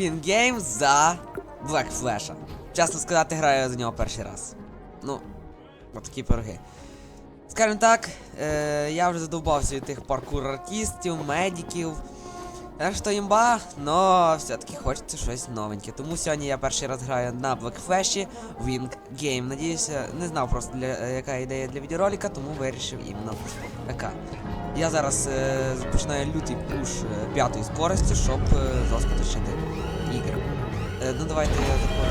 Він Гейм за Black Flash. Чесно сказати, граю за нього перший раз. Ну, от такі пироги. Скажімо так, е, я вже задовбався від тих паркур-артистів, медиків. Решта імба, но все-таки хочеться щось новеньке. Тому сьогодні я перший раз граю на Black Flash Wing Game. Надіюся, не знав просто для, яка ідея для відеоролика, тому вирішив іменно така. Я зараз е, починаю лютий пуш е, п'ятої скорості, щоб е, жорстко ігри. Е, ну давайте я такою.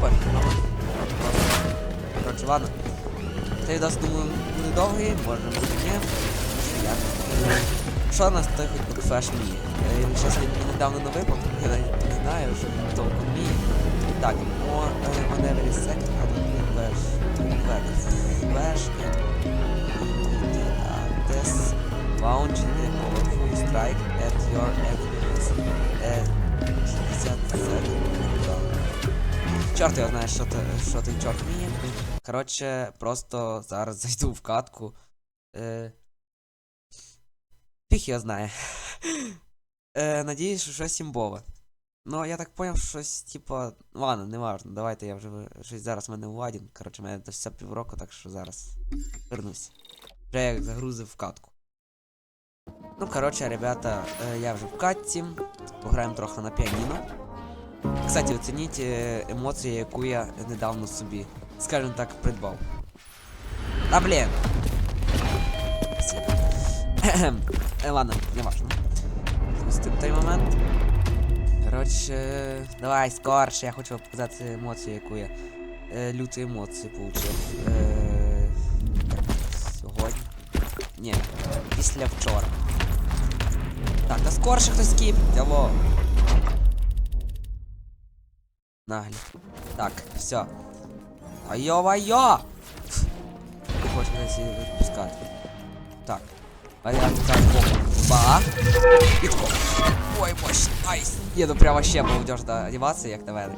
Коротше. Коротше, ладно. Цей відос, думаю, буде довгий, може бути ні. Що нас той хоч Бекфеш вміє? Е, Він щось він недавно не випав, я навіть не знаю, що толком вміє. Так, more on every second, how do you flash? Flash and uh, this launching a powerful at your enemies. Uh, 60. Чорт його знає, що, то, що той чорт вміє. Коротше, просто зараз зайду в катку. Е, Фіг його знає. Е, надіюсь, що щось імбове. Ну, я так поняв, щось, типа. Ладно, не важно, давайте я вже щось зараз в мене уладін. Коротше, мене до все півроку, так що зараз вернусь. Вже як загрузив в катку. Ну, коротше, ребята, е, я вже в катці. Пограємо трохи на піаніно. Кстати, оцініть е, емоції, яку я недавно собі, скажімо так, придбав. А блін! Е, ладно, не важно. Спустим той момент. Коротше, давай скорше, я хочу вам показати емоцію, яку я. Е, люті емоції получив. Е, сьогодні. Ні, після вчора. Так, та скорше хтось скіп. Алло. Наглі. Так, все. Айо-вайо! Не хочу нас її відпускати. Так. А я так Ба. І тако. Ой, мощь. Айс. Є, ну прямо ще молодежна анімація, як на мене.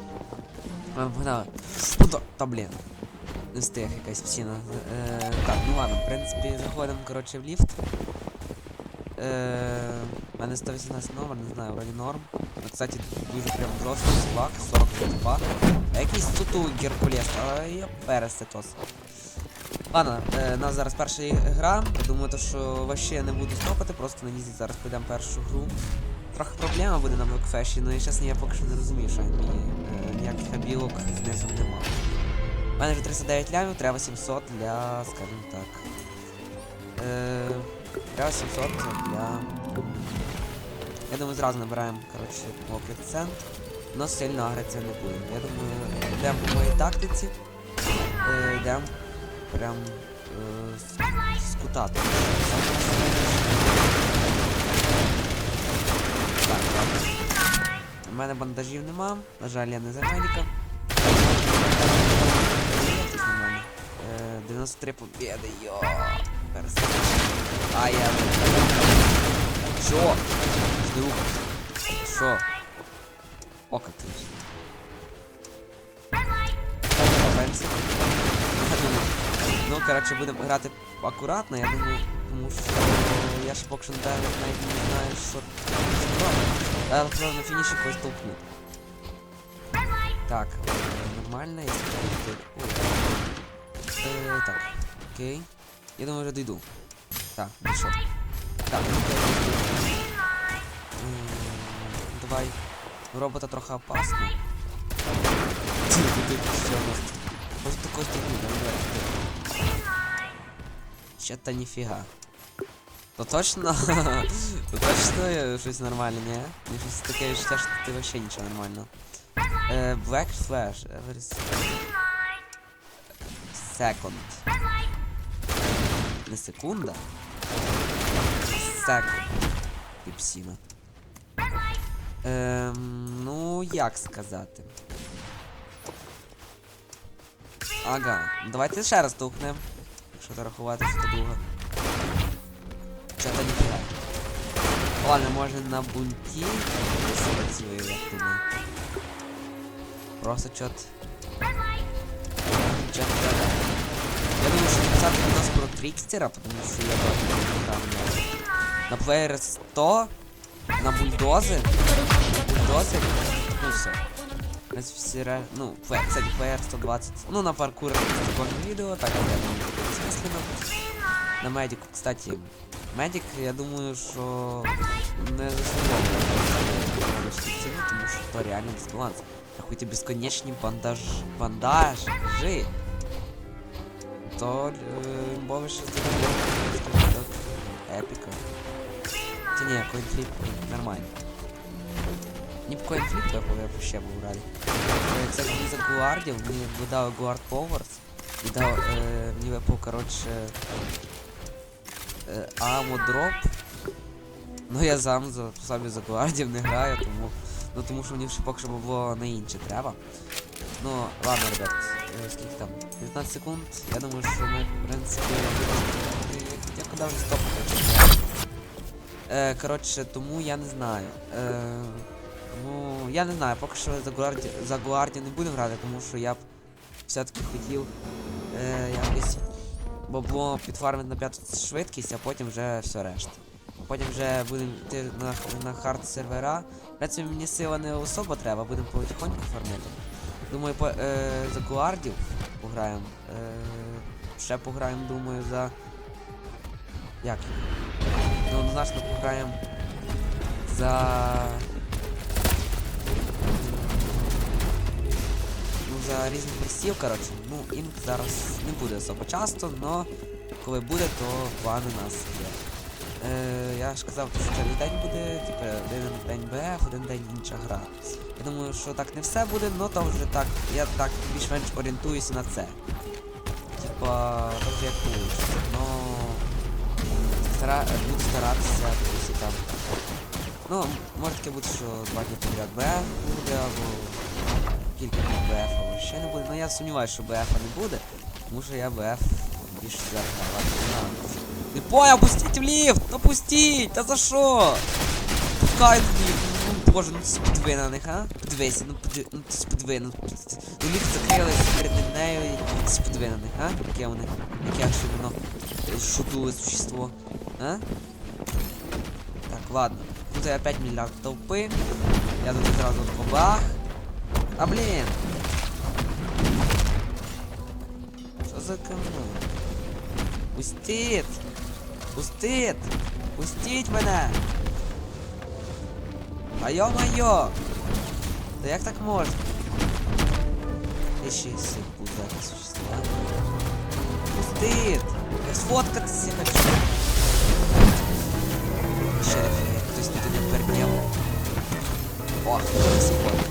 Вона- Вона. Ну то, та блін. Не якась псіна. Е, так, ну ладно, в принципі, заходимо, коротше, в ліфт. Е, у мене 118 номер, не знаю, вроді норм. Ну, Кстати, дуже прям жорсткий слаг, 42. А якийсь тут Геркулес, але я пересетос. Ладно, е, у нас зараз перша гра. Я думаю, то, що вообще не буду стопати, просто на ізі зараз пройдемо першу гру. Трохи проблема буде на Блокфеші, ну і чесно, я поки що не розумію, що вміє. Е, ніяких абілок знизу нема. У мене вже 39 лямів, треба 700 для, скажімо так. Е, треба 700 для. Я думаю, зразу набираємо, коротше, по 5 но сильно агриться не будемо. Я думаю, йдемо по моїй тактиці. Е, йдемо прям е, скутати. Так, так. У мене бандажів нема, на жаль, я не за медика. Е, 93 побіди, йо. А я. Що? Жди Що? О, как ты. Ну, коротше, будемо грати акуратно, я думаю, тому що я ж поки що навіть не знаю, що робити. Просто на фініші когось толкну. Так, нормально, я спробую. Е, так, окей. Я думаю, вже дійду. Так, ну? Так, Давай. Робота трохи опасно. Ось такой степени, давай. Че-то нифига. То точно? То точно щось нормальне, ні? Мені щось таке що ти вообще нічого нормально. Е, Black Flash, every second. Не секунда? Секунд. І псіна. Ем, ну, як сказати. Ага, давайте ще раз тухнем. Якщо то рахувати, що то друга. Чого-то не прям. Ладно, може на бунті працює, як думаю. Просто. Чот. Я думаю, що записати відос про Трікстера, тому що я бачу там на, на плеєр 100 на бульдози. На бульдози. Ну все. Ось всі ре... Ну, фе- кстати, PR120. Ну, на паркур такого відео, так я думаю, буде безсмислено. На медику, кстати, медик, я думаю, що не заслуговує на ціну, тому що то реально дисбаланс. Рахуйте безконечні бандаж... бандажі. То мови ще так епіка. Та ні, коінфліп нормально. Не в коінфліп, я б ще був радий. Е, Це мені за гуардів, мені видав Guard Powers. І дав, е, мені випав, коротше, е, Амо Дроп. Ну я сам за собі за гвардів не граю, тому. Ну тому що мені ще поки що було на інше треба. Ну, ладно, ребят, скільки там? 15 секунд. Я думаю, що ми, в принципі, я куди вже стопати. Е, коротше, тому я не знаю. Е, ну, я не знаю, поки що за Гуарді, за Гуарді не будемо грати, тому що я б все-таки хотів е, якось бабло підфармити на п'яту швидкість, а потім вже все решта. Потім вже будемо йти на, на хард сервера. Принципі, мені сила не особо треба, будемо потихоньку фармити. Думаю, по, е, за гуардів пограємо. Е, ще пограємо, думаю, за. Як? Ну, однозначно пограємо за. Ну, за різних листів, коротше. Ну, інк зараз не буде особо часто, но коли буде, то плани нас є. Е, я ж казав, що цей день буде, типу, один день БФ, один день інша гра. Я думаю, що так не все буде, но то вже так, я так більш-менш орієнтуюся на це. Типа, то як вийде. Но стара... буду старатися якось там. Ну, може таке бути, що два дні підряд БФ буде, або кілька днів БФ, або ще не буде. Ну я сумніваюся, що БФ не буде, тому що я БФ більше зараз гравати не понял, пустіть в ліфт! Ну пустіть! Та за що? Пускай в ліфт, ну боже, ну це подиви на них, а? Подивися, ну подиви, ну це подиви, ну, ну ліфт закрилися перед нею і це подиви на них, а? Яке вони, яке ще воно е, существо, а? Так, ладно. Тут я опять мільярд толпи. Я тут одразу от бах. А блін! Що за камера? Пустіть! Пустіть! Пустіть мене! А йо-моє! Да як так можна? Я ще секунду зараз существа. Пустіть! Я сфоткатися хочу! Ще не фігня, хтось тут не пердів. О, секунду.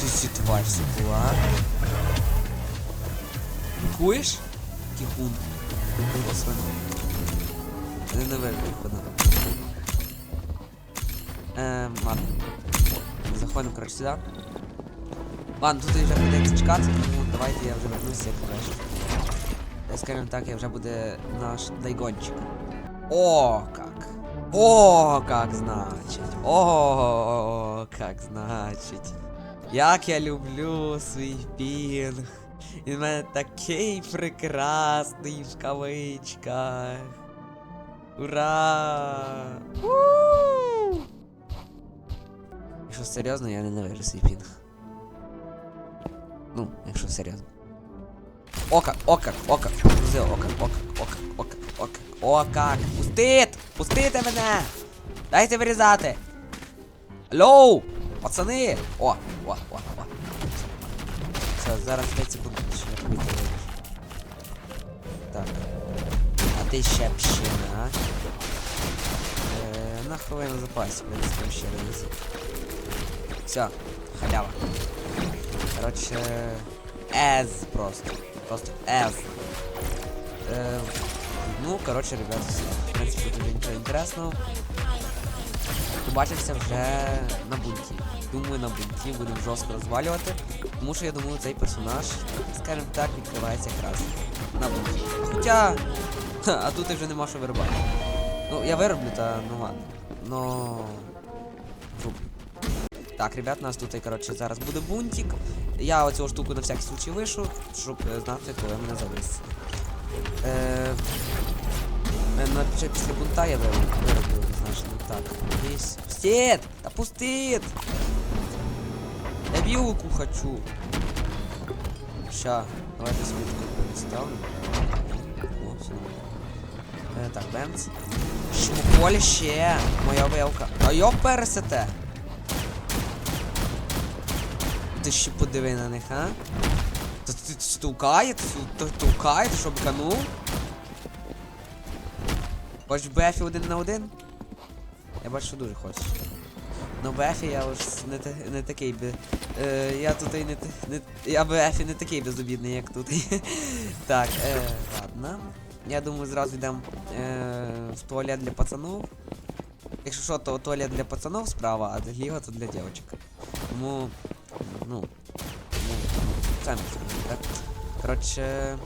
Ти сі тварь була. Куєш? Кіхун. Господи. Не не виходу. Ем, ладно. Заходимо, коротше, сюди. Ладно, тут вже прийдеться чекати, тому давайте я вже вернуся як краще. Е, Скажімо так, я вже буде наш дайгончик. О, как! О, как значить! О, как значить! Як я люблю свій пінг! Він в мене такий прекрасний в кавичках. Ура! У! Якщо серйозно, я ненавижу свій пінг. Ну, якщо серйозно. Ока, ока, ока, Друзі, ока, ока, ока, ока, ока, ока. Пустить! Пустите мене! Дайте вирізати! Алло! Пацани! О, о, о, о. Все, зараз 5 секунд ще не вийти. Так. А ти ще пшина, а? Е, на хвилину запасі, в принципі, ще раз. Все, халява. Короче, ез просто. Просто ез. Е, ну, короче, ребят, все. В принципі, тут нічого інтересного. Побачимося вже на бунті. Думаю, на бунті будемо жорстко розвалювати. Тому що я думаю, цей персонаж, скажімо так, відкривається якраз на бунті. Хоча. А тут і вже нема що виробати. Ну, я вироблю, та ну ладно. Но. Зроблю. Так, ребят, у нас тут, коротше, зараз буде бунтик. Я оцю штуку на всякий случай вишу, щоб е, знати, коли мене зависить. Е, е, на, після бунта я вироблю, конечно. Так, здесь. Пустит! Да пустит! Я хочу. Ща, давайте свитку переставлю. О, все. Е, так, Бенц. Шмухоліще! Моя вилка. А йо пересете! Ти ще подиви на них, а? Та ти стукає, стукає, ти що? Хочеш в БФі один на один? Я бачу, що дуже хочеш. Ну в БФі я уж не, не такий би. Е, я тут і не, не. Я в БФі не такий безобідний, як тут. так, е, ладно. Я думаю, зразу йдемо е, в туалет для пацанов. Якщо що, то туалет для пацанов справа, а зліва то для дівчинок. Тому. Ну. Ну, самі зрозуміли, так? Коротше.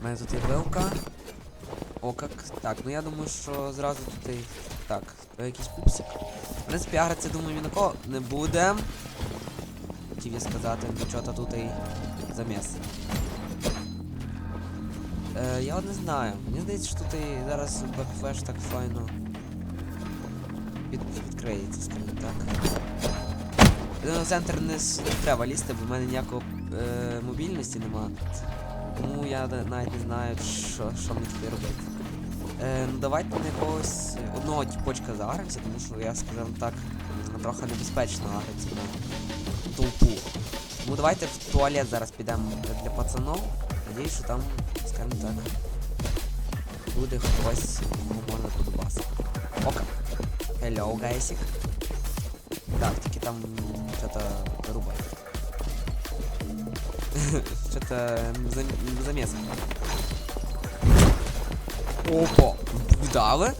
У мене тут є вилка. О, як. Так, ну я думаю, що зразу тут і. Так, якийсь пупсик. В принципі, агриться, думаю, ні кого не буде. Хотів я сказати, нічого то тут і заміс. Е, я от не знаю. Мені здається, що тут і зараз бекфлеш так файно від, відкриється, скажімо так. Ну, в центр не, треба лізти, бо в мене ніякого е, мобільності нема. Тому я навіть не знаю, що, що мені тут робити. Е, ну давайте на якогось одного тіпочка загримося, тому що я, скажімо так, м, трохи небезпечно агриться на толпу. Тому давайте в туалет зараз підемо для пацанов. Надіюсь, що там, скажімо так, буде хтось, кому можна подобасити. Ока. Hello, гайсик. Так, тільки там что-то рубай. Что-то зам- замес. Опа! Вдали?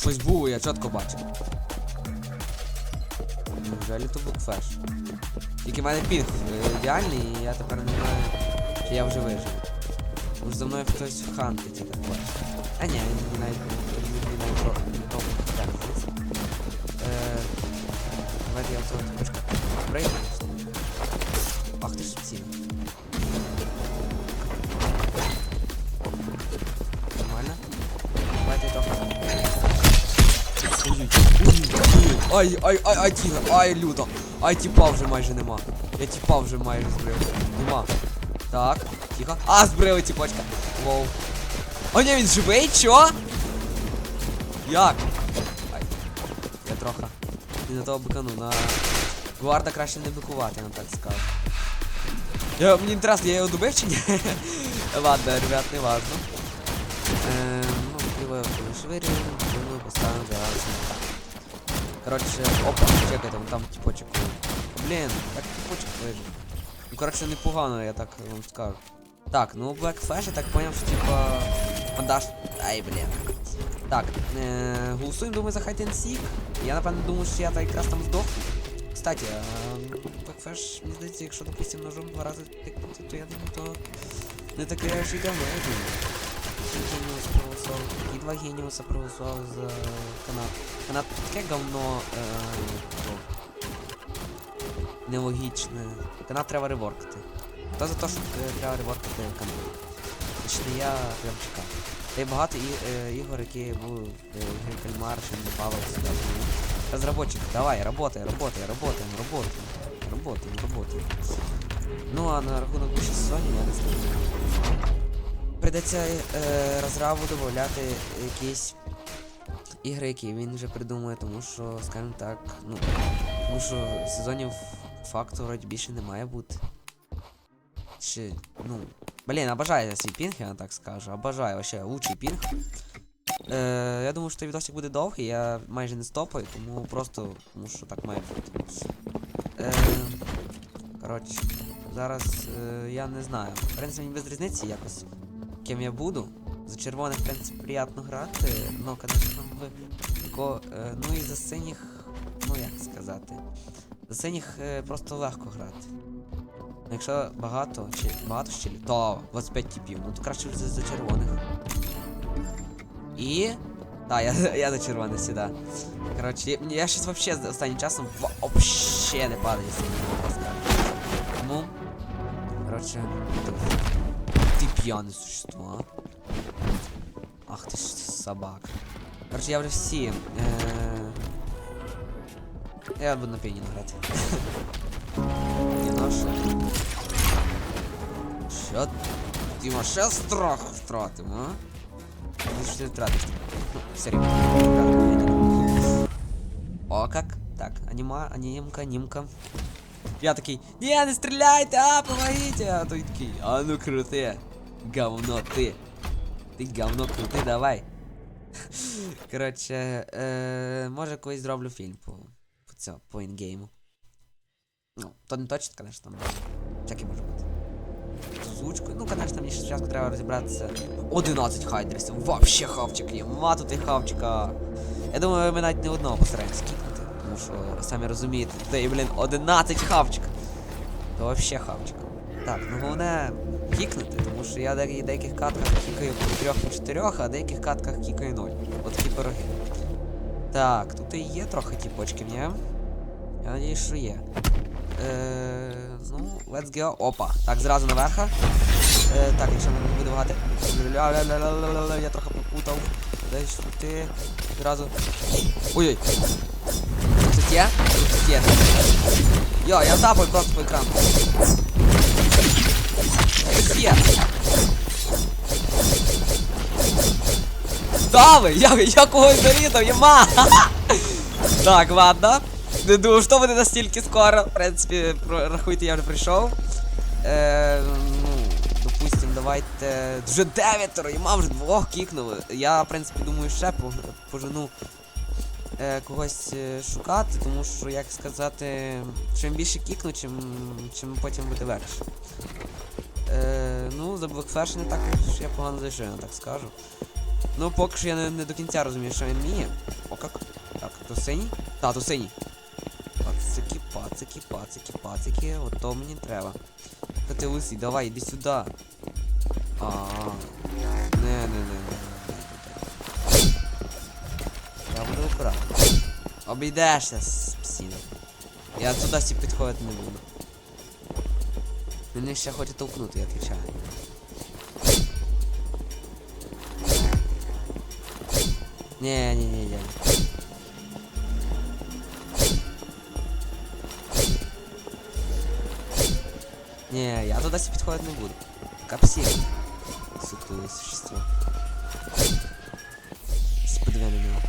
Щось було, я чітко бачив. Неужели то букфеш? Тільки в мене пінг е, ідеальний, і я тепер не знаю, чи я вже вижив. Може за мною хтось хантить, я так бачу. А ні, він навіть він навіть трохи хантить. Е, Давайте я цього типочка прийду. Ах ти ж ціна. Ой, ай, ай, ай, тігр, ай, люто. Ай, тіпа вже майже нема. Я тіпа вже майже збрив. Нема. Так, тихо. А, збрили тіпочка. Воу. О, ні, він живий, чо? Як? Ай. Я трохи. Не на того бикану, на. Гварда краще не бикувати, я вам так скажу. Я, мені інтересно, я його добив чи ні? Ладно, ребят, не важно. Эм, Короче, опа, чекайте, вон там типочек. Блін, так типочек вижив. Ну, короче, непогано, я так вам скажу. Так, ну Black Flash, я так поняв, що типа. Бандаж. Ай, блін. Так, е, голосуємо, думаю, за Hide and Seek. Я напевно думаю, що я так якраз там здох. Кстати, а, Black Flash, мені здається, якщо, допустим, ножом два рази тикнути, то я думаю, то не таке ж і давно, я думаю. Гениуса проголосував. І два геніуса проголосував за канат. Канат таке говно. Е, нелогічне. Канат треба реворкати. Хто за те, що е, треба реворкати канат? Точно я прям чекав. Та й багато і, е, ігор, які були е, Кальмар, ще не Павел сюди. Разработчик, давай, работай, работай, работаем, работаем. Работаем, работаем. Ну а на рахунок більше сезонів я не знаю. Придеться е, розраву додати якісь ігри, які він вже придумує, тому що, скажімо так, ну. Тому що сезонів факту вроді більше не має бути. Чи, ну. Блін, обожаю свій пінг, я так скажу. Обожаю вообще лучший пінг. Е, я думаю, що відосик буде довгий, я майже не стопаю, тому просто, тому що так має бути. Е, коротше, зараз е, я не знаю. В принципі, мені без різниці якось ким я буду. За червоних, в принципі, приємно грати, но, конечно, в е, ну і за синіх, ну як сказати. За синіх е, просто легко грати. Ну, Якщо багато, чи багато ще лі- то 25 типів, ну то краще вже за, за червоних. І. Так, я, я за червоних сюди. Коротше, я, щось вообще з останнім часом вообще не падаю сильно, я скажу. Тому. Коротше, так. Ты пьяное существо, а? Ах ти ж собак. Короче, я вже всі. Е... Я буду на піаніно грати. Кіно що? Що? Діма, ще страх втратимо, а? Ти ж не втратиш. Ну, все рівно. О, как? Так, анима, анимка, анимка. Я такий, не, не стреляйте, а, помогите! А той такий, а ну крути, говно ти. Ти говно крути, давай. Коротше, е, може колись зроблю фільм по, по цьому, по інгейму. Ну, то не точно, конечно, там всяке може бути. З озвучкою. Ну, конечно, мені ще треба розібратися. 11 хайдерсів, вообще хавчик є, матути хавчика. Я думаю, ми навіть не одного постараємося кікнути, тому що, самі розумієте, тут, блін, 11 хавчик. То вообще хавчик. Так, ну головне кікнути, тому що я в деяких, катках кікаю по трьох по чотирьох, а в деяких катках кікаю ноль. От такі пироги. Так, тут і є трохи тіпочків, ні? Я надіюсь, що є. Е, ну, let's go. Опа. Так, зразу наверха. Е, так, якщо мене не буде багато. Я трохи попутав. Десь ти. Зразу. Ой-ой. Тут є? Тут є. Йо, я тапаю просто по екрану. Є. Дави! Я, я когось зарізав, єма! Так, ладно. Не думаю, що буде настільки скоро. В принципі, рахуйте, я вже прийшов. Е, ну, допустим, давайте. Вже дев'ятеро, і мав вже двох кікнули. Я, в принципі, думаю, ще пожену е, когось е, шукати, тому що, як сказати, чим більше кікну, чим, чим потім буде легше. Е, ну, за Blackflash не так, я погано зайшов, я так скажу. Ну, поки що я не, не до кінця розумію, що він вміє. О, як? Так, то синій? Та, то синій. Пацики, пацики, пацики, пацики, от то мені треба. Та ти давай, іди сюди. А, не, не, не, не. Я буду акуратно. Обійдешся, псіна. Я туди всі підходити не буду. Мене ще хоче толкнути, я отвечаю. Не, не, не, не. Не, я туда себе підходити не буду. Капсі. Сутуле существо. Сподиви на нього.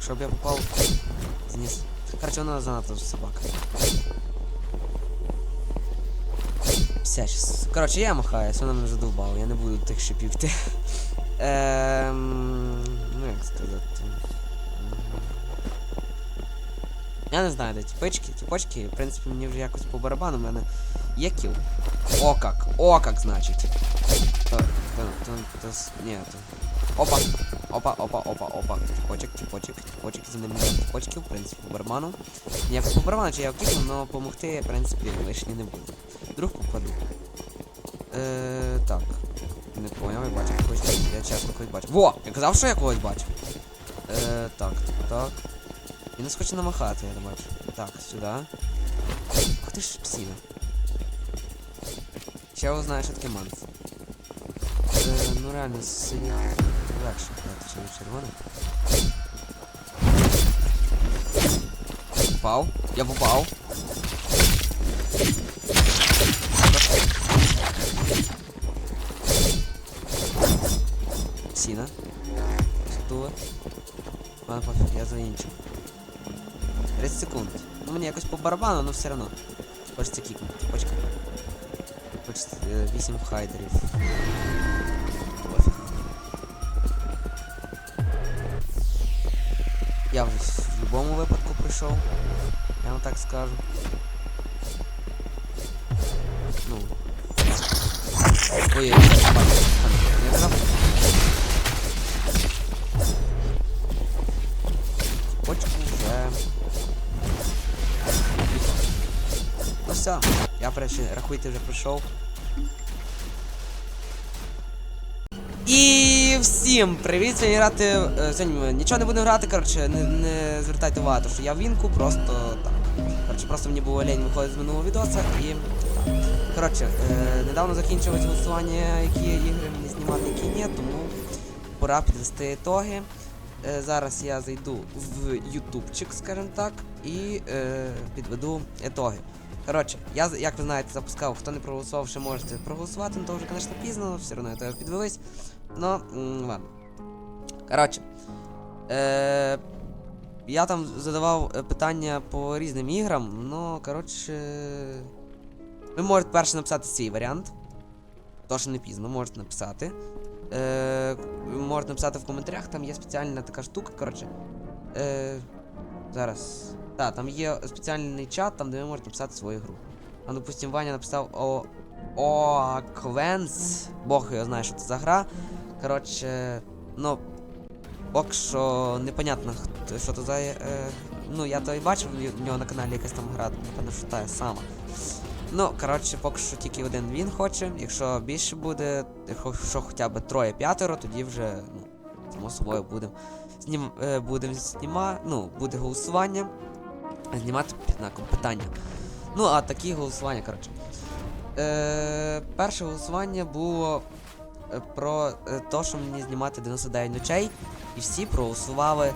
Щоб я попав зніс. Короче, вона занадто собака. Вся щас. Короче, я махаюсь, вона мене задовбала, я не буду тих шипів йти. Ем, ну як сказати. Я не знаю, де тіпочки, тіпочки, в принципі, мені вже якось по барабану, в мене є кіл. О как, о как, значить. То, то, то, то, ні, то. Опа, опа, опа, опа, опа. Тіпочек, тіпочек, тіпочек, за ним є в принципі, по барабану. Ні, по барабану, чи я вкикну, але помогти, в принципі, лишні не буду. Друг попаду. Е, так. Не поняв, я бачив когось. Я чесно когось бачив. Во! Я казав, що я когось бачив. Е, так, так. Він нас хоче намахати, я бачу. Так, сюди. Ах ти ж псина. Ще його знає, що таке манс. Е, ну реально, синіх легше грати, чим червоний. Попав. Я попав. Сіна. Сутула. Ладно, пофіг, я завінчив. 30 секунд. Ну мені якось по барабану, але все одно. Хочеться кікнути. Почка. Хочеться е, 8 хайдерів. Я вже в будь-якому випадку прийшов. Я вам так скажу. Ну. Ой, я не. Почку вже. Ну все, я рахуйте, вже прийшов. І всім привіт! Сьогодні грати. е, Сьогодні нічого не будемо грати, коротше, не, не звертайте увагу, що я в вінку, просто так. Коротше, просто мені було лень виходити з минулого відоса і. Коротше, е, недавно закінчилось голосування, які ігри мені знімати, які ні, тому пора підвести ітоги. Е, зараз я зайду в ютубчик, скажімо так, і е, підведу ітоги. Коротше, я, як ви знаєте, запускав, хто не проголосував, ще можете проголосувати, ну то вже, звісно, пізно, все одно ітоги підвелись. М, ладно. Коротше. Е, я там задавав е, питання по різним іграм, ну, коротше. Ви можете перше написати свій варіант. Тож не пізно, можете написати. Е, можете написати в коментарях, там є спеціальна така штука, коротше. Е, зараз. Так, там є спеціальний чат, там де ви можете написати свою гру. Там, допустим, Ваня написав о. Оаквенс. Бог його знає, що це за гра. Коротше, ну. Поки що непонятно, що це за. Е, ну, я то і бачив в нього на каналі якась там гра, напевно, що та сама. Ну, коротше, поки що тільки один він хоче. Якщо більше буде, якщо хоча б троє-п'ятеро, тоді вже, ну, само собою будемо знім, е, будем зніма, ну, буде голосування. Знімати під питання. Ну, а такі голосування, коротше. Е, перше голосування було про е, те, що мені знімати 99 ночей, і всі проголосували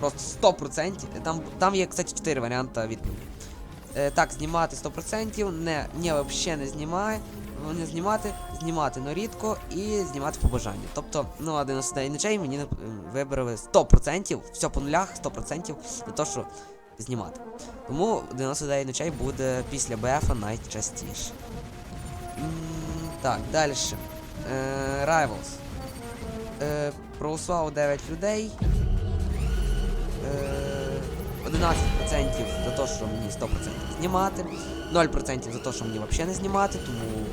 просто 100%. Там, там є, кстати, 4 варіанти відповіді. Е, так, знімати 100%, не, ні, взагалі не знімає, не знімати, знімати, но рідко і знімати по бажанню. Тобто, ну, а 99 ночей мені е, вибрали 100%, все по нулях, 100% на те, що знімати. Тому 99 ночей буде після БФ найчастіше. М, Так, далі. Е, Rivals. Е, проголосувало 9 людей. Е, 11% за те, що мені 100% знімати. 0% за те, що мені взагалі не знімати, тому.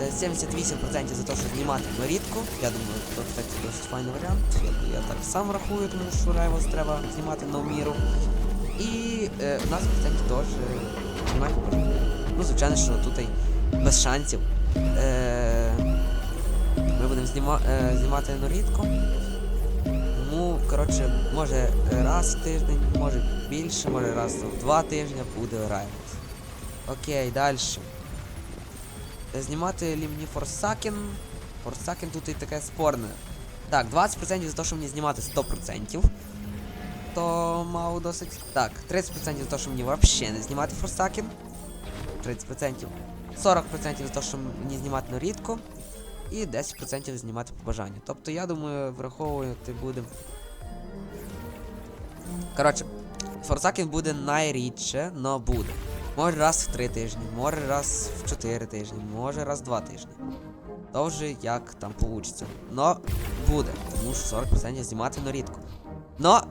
е, 78% за те, що знімати но рідко. Я думаю, це, кстати, досить файний варіант. Я, я так сам рахую, тому що Rivals треба знімати на міру. І е, 11% теж е. Ну, звичайно, що тут без шансів. Е, ми будемо зніма, е, знімати рідко. Тому, коротше, може раз в тиждень, може більше, може раз в два тижні буде Rivals. Окей, далі. Знімати ли мені Forsaken? Forsaken тут і таке спорне. Так, 20% за те, що мені знімати 100%. То мало досить. Так, 30% за те, що мені взагалі не знімати Forsaken. 30%. 40% за те, що мені знімати ну, рідко. І 10% знімати по бажанню. Тобто, я думаю, враховувати будемо. Коротше, Форсакін буде найрідше, но буде. Може раз в 3 тижні, може раз в 4 тижні, може раз в 2 тижні. То вже як там получиться. Но буде, тому що 40% знімати но рідко. Но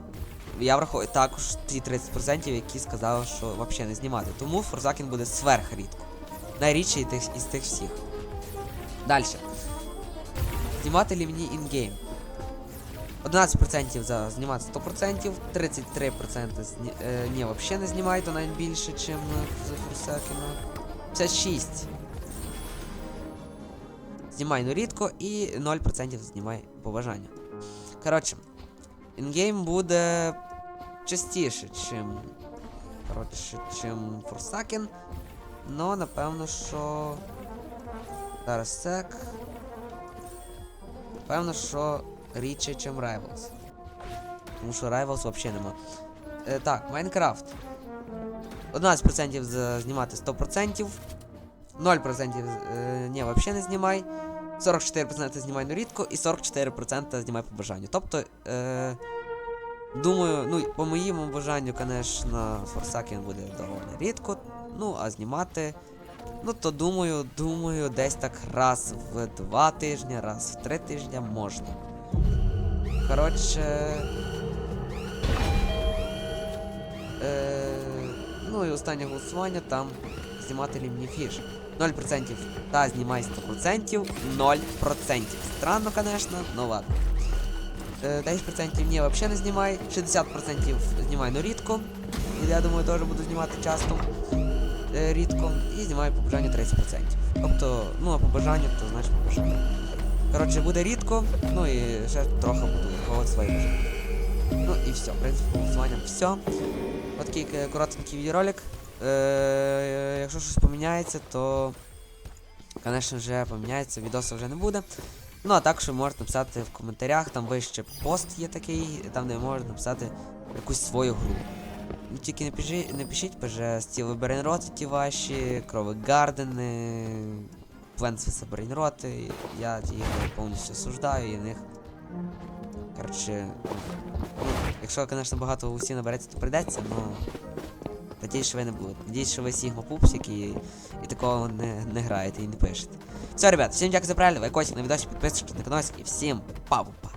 я враховую також ті 30%, які сказали, що взагалі не знімати. Тому Форсакін буде сверх рідко. Найрідший із тих, всіх. Далі. Знімати ли мені інгейм? 11% за знімати 100%, 33% зні, е, ні, взагалі не знімай, то навіть більше, ніж за Форсакіна. 56. Знімай ну рідко і 0% знімай по бажанню. Коротше, інгейм буде частіше, чим. Коротше, чим Форсакен. Но напевно, що. Зараз сек. Напевно, що рідше, чим Rivals. Тому що Rivals взагалі нема. Е, так, Майнкрафт. 11% за знімати 100%. 0% е, взагалі не знімай. 44% знімай ну рідко і 44% знімай по бажанню. Тобто, е, думаю, ну, по моєму бажанню, звісно, Форсакен буде доволі рідко. Ну, а знімати. Ну, то думаю, думаю, десь так раз в два тижні, раз в три тижні можна. Коротше. Е, ну і останнє голосування там знімати лімні фіш. 0% та знімай 100%, 0%. Странно, звісно, ну ладно. Е, 10% ні, взагалі не знімай, 60% знімай, ну рідко. І я думаю, теж буду знімати часто е, рідко. І знімаю по бажанню 30%. Тобто, ну а по бажанню, то знаєш по бажанню. Коротше, буде рідко, ну і ще трохи буду виховувати свої бажання. Ну і все, в принципі, по голосуванням все. От такий е, коротенький відеоролик. Е, якщо щось поміняється, то. Звісно, вже поміняється, відосу вже не буде. Ну, а також можете написати в коментарях, там вище пост є такий, там де можете написати якусь свою гру. Тільки не, пиши, не пишіть, брейнроти ті ваші, крови гардени, Плентс брейнроти. Я ігри повністю осуждаю і них. Коротше, ну, якщо, звісно, багато усі набереться, то прийдеться, ну. Надіюсь, що ви не будете. Надіюсь, що ви Сігма пупсик і, і такого не, не граєте і не пишете. Все, ребят, всім дякую за перегляд, лайкосик на відосі, підписуйтесь на канал і всім па-па.